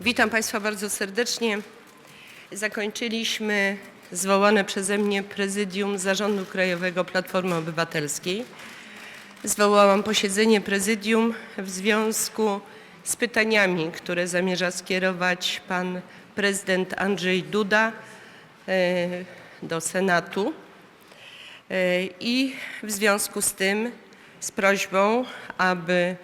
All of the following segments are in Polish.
Witam Państwa bardzo serdecznie. Zakończyliśmy zwołane przeze mnie prezydium Zarządu Krajowego Platformy Obywatelskiej. Zwołałam posiedzenie prezydium w związku z pytaniami, które zamierza skierować pan prezydent Andrzej Duda e, do Senatu. E, I w związku z tym z prośbą, aby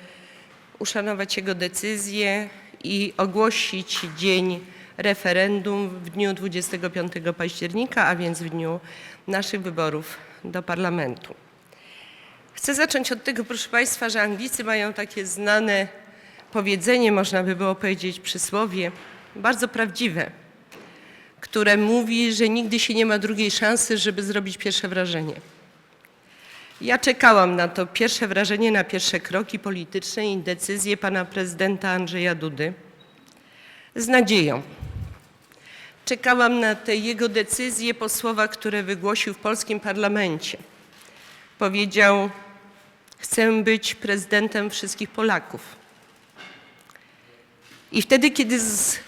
uszanować jego decyzję i ogłosić dzień referendum w dniu 25 października, a więc w dniu naszych wyborów do parlamentu. Chcę zacząć od tego, proszę Państwa, że Anglicy mają takie znane powiedzenie, można by było powiedzieć przysłowie, bardzo prawdziwe, które mówi, że nigdy się nie ma drugiej szansy, żeby zrobić pierwsze wrażenie. Ja czekałam na to pierwsze wrażenie, na pierwsze kroki polityczne i decyzje pana prezydenta Andrzeja Dudy z nadzieją. Czekałam na te jego decyzje po słowach, które wygłosił w polskim parlamencie. Powiedział: Chcę być prezydentem wszystkich Polaków. I wtedy, kiedy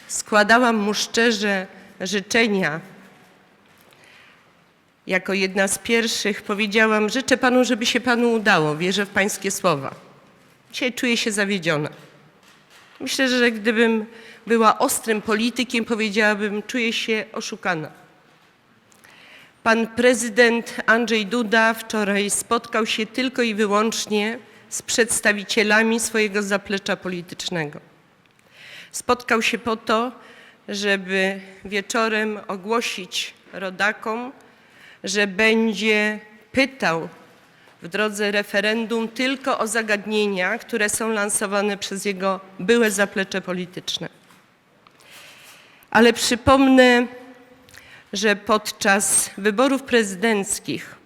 składałam mu szczerze życzenia, jako jedna z pierwszych powiedziałam: Życzę panu, żeby się panu udało, wierzę w pańskie słowa. Dzisiaj czuję się zawiedziona. Myślę, że gdybym była ostrym politykiem, powiedziałabym: Czuję się oszukana. Pan prezydent Andrzej Duda wczoraj spotkał się tylko i wyłącznie z przedstawicielami swojego zaplecza politycznego. Spotkał się po to, żeby wieczorem ogłosić rodakom, że będzie pytał w drodze referendum tylko o zagadnienia, które są lansowane przez jego byłe zaplecze polityczne. Ale przypomnę, że podczas wyborów prezydenckich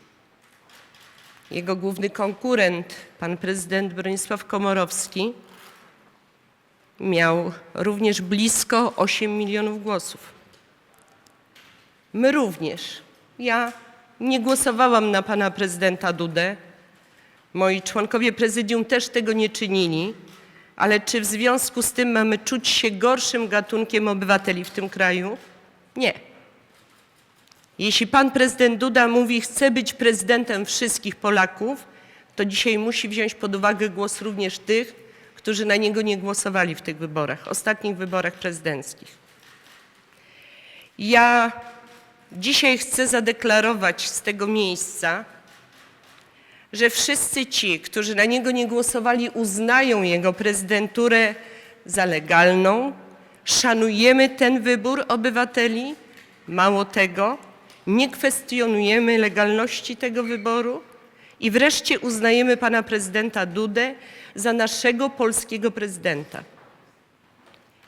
jego główny konkurent, pan prezydent Bronisław Komorowski, miał również blisko 8 milionów głosów. My również. Ja nie głosowałam na pana prezydenta Dudę. Moi członkowie prezydium też tego nie czynili. Ale czy w związku z tym mamy czuć się gorszym gatunkiem obywateli w tym kraju? Nie. Jeśli pan prezydent Duda mówi, chce być prezydentem wszystkich Polaków, to dzisiaj musi wziąć pod uwagę głos również tych, którzy na niego nie głosowali w tych wyborach, ostatnich wyborach prezydenckich. Ja dzisiaj chcę zadeklarować z tego miejsca, że wszyscy ci, którzy na niego nie głosowali, uznają jego prezydenturę za legalną. Szanujemy ten wybór obywateli. Mało tego, nie kwestionujemy legalności tego wyboru i wreszcie uznajemy pana prezydenta Dudę za naszego polskiego prezydenta.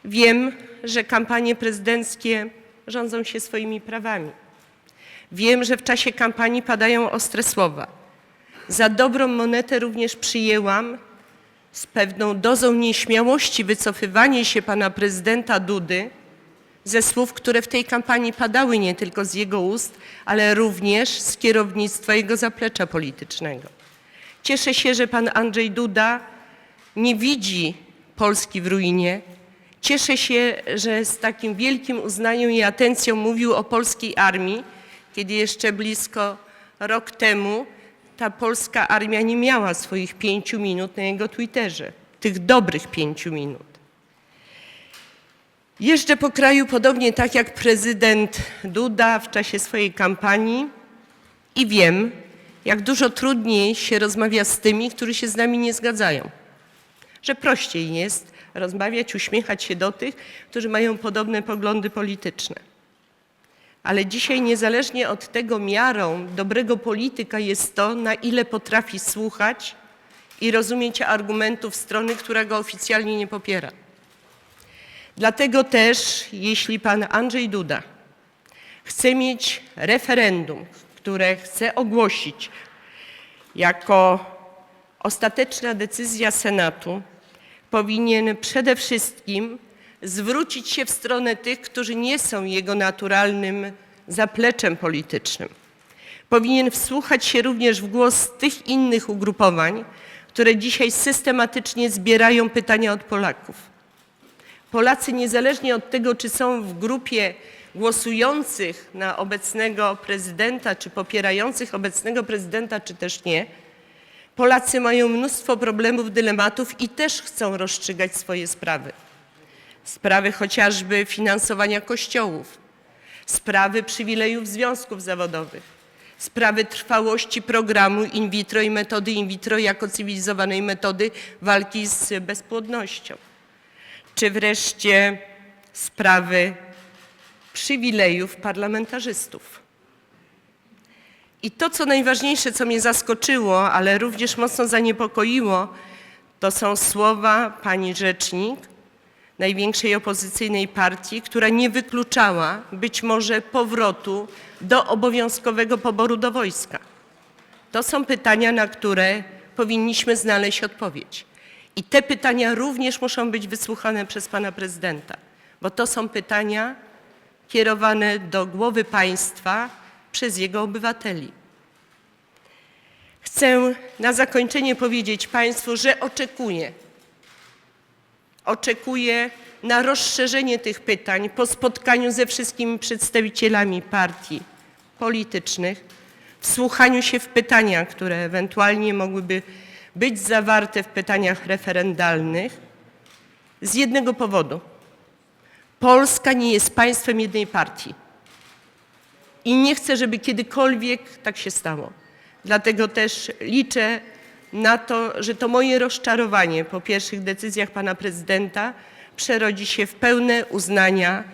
Wiem, że kampanie prezydenckie rządzą się swoimi prawami. Wiem, że w czasie kampanii padają ostre słowa. Za dobrą monetę również przyjęłam z pewną dozą nieśmiałości wycofywanie się pana prezydenta Dudy ze słów, które w tej kampanii padały nie tylko z jego ust, ale również z kierownictwa jego zaplecza politycznego. Cieszę się, że pan Andrzej Duda nie widzi Polski w ruinie. Cieszę się, że z takim wielkim uznaniem i atencją mówił o polskiej armii, kiedy jeszcze blisko rok temu ta polska armia nie miała swoich pięciu minut na jego Twitterze, tych dobrych pięciu minut. Jeżdżę po kraju podobnie tak jak prezydent Duda w czasie swojej kampanii i wiem, jak dużo trudniej się rozmawia z tymi, którzy się z nami nie zgadzają. Że prościej jest rozmawiać, uśmiechać się do tych, którzy mają podobne poglądy polityczne. Ale dzisiaj, niezależnie od tego, miarą dobrego polityka jest to, na ile potrafi słuchać i rozumieć argumentów strony, która go oficjalnie nie popiera. Dlatego też, jeśli pan Andrzej Duda chce mieć referendum, które chce ogłosić jako ostateczna decyzja Senatu, powinien przede wszystkim zwrócić się w stronę tych, którzy nie są jego naturalnym zapleczem politycznym. Powinien wsłuchać się również w głos tych innych ugrupowań, które dzisiaj systematycznie zbierają pytania od Polaków. Polacy, niezależnie od tego, czy są w grupie głosujących na obecnego prezydenta, czy popierających obecnego prezydenta, czy też nie, Polacy mają mnóstwo problemów, dylematów i też chcą rozstrzygać swoje sprawy. Sprawy chociażby finansowania kościołów, sprawy przywilejów związków zawodowych, sprawy trwałości programu in vitro i metody in vitro jako cywilizowanej metody walki z bezpłodnością, czy wreszcie sprawy przywilejów parlamentarzystów. I to, co najważniejsze, co mnie zaskoczyło, ale również mocno zaniepokoiło, to są słowa pani rzecznik największej opozycyjnej partii, która nie wykluczała być może powrotu do obowiązkowego poboru do wojska. To są pytania, na które powinniśmy znaleźć odpowiedź. I te pytania również muszą być wysłuchane przez pana prezydenta, bo to są pytania kierowane do głowy państwa przez jego obywateli. Chcę na zakończenie powiedzieć Państwu, że oczekuję, oczekuję na rozszerzenie tych pytań po spotkaniu ze wszystkimi przedstawicielami partii politycznych, wsłuchaniu się w pytania, które ewentualnie mogłyby być zawarte w pytaniach referendalnych, z jednego powodu. Polska nie jest państwem jednej partii. I nie chcę, żeby kiedykolwiek tak się stało. Dlatego też liczę na to, że to moje rozczarowanie po pierwszych decyzjach pana prezydenta przerodzi się w pełne uznania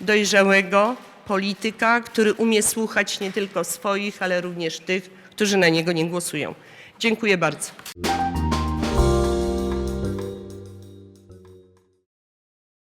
dojrzałego polityka, który umie słuchać nie tylko swoich, ale również tych, którzy na niego nie głosują. Dziękuję bardzo.